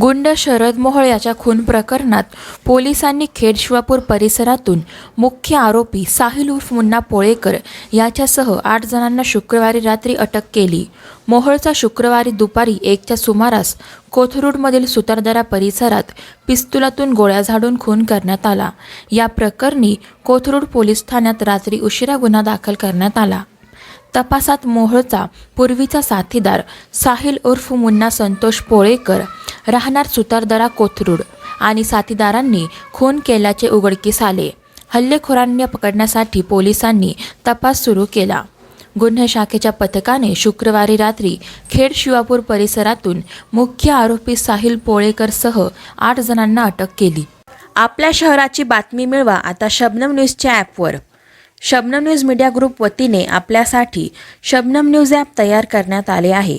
गुंड शरद मोहोळ याच्या खून प्रकरणात पोलिसांनी खेडशिवापूर परिसरातून मुख्य आरोपी साहिल उर्फ मुन्ना पोळेकर याच्यासह आठ जणांना शुक्रवारी रात्री अटक केली. मोहोळचा शुक्रवारी दुपारी एकच्या सुमारास कोथरूडमधील सुतारदरा परिसरात पिस्तुलातून गोळ्या झाडून खून करण्यात आला. या प्रकरणी कोथरूड पोलीस ठाण्यात रात्री उशिरा गुन्हा दाखल करण्यात आला. तपासात मोहोळचा पूर्वीचा साथीदार साहिल उर्फ मुन्ना संतोष पोळेकर राहणार सुतारदरा कोथरूड आणि साथीदारांनी खून केल्याचे उघडकीस आले. हल्लेखोरांना पकडण्यासाठी पोलिसांनी तपास सुरू केला. गुन्हे शाखेच्या पथकाने शुक्रवारी रात्री खेड शिवापूर परिसरातून मुख्य आरोपी साहिल पोळेकरसह आठ जणांना अटक केली. आपल्या शहराची बातमी मिळवा आता शबनम न्यूजच्या ॲपवर. शबनम न्यूज मीडिया ग्रुप वतीने आपल्यासाठी शबनम न्यूज ॲप तयार करण्यात आले आहे.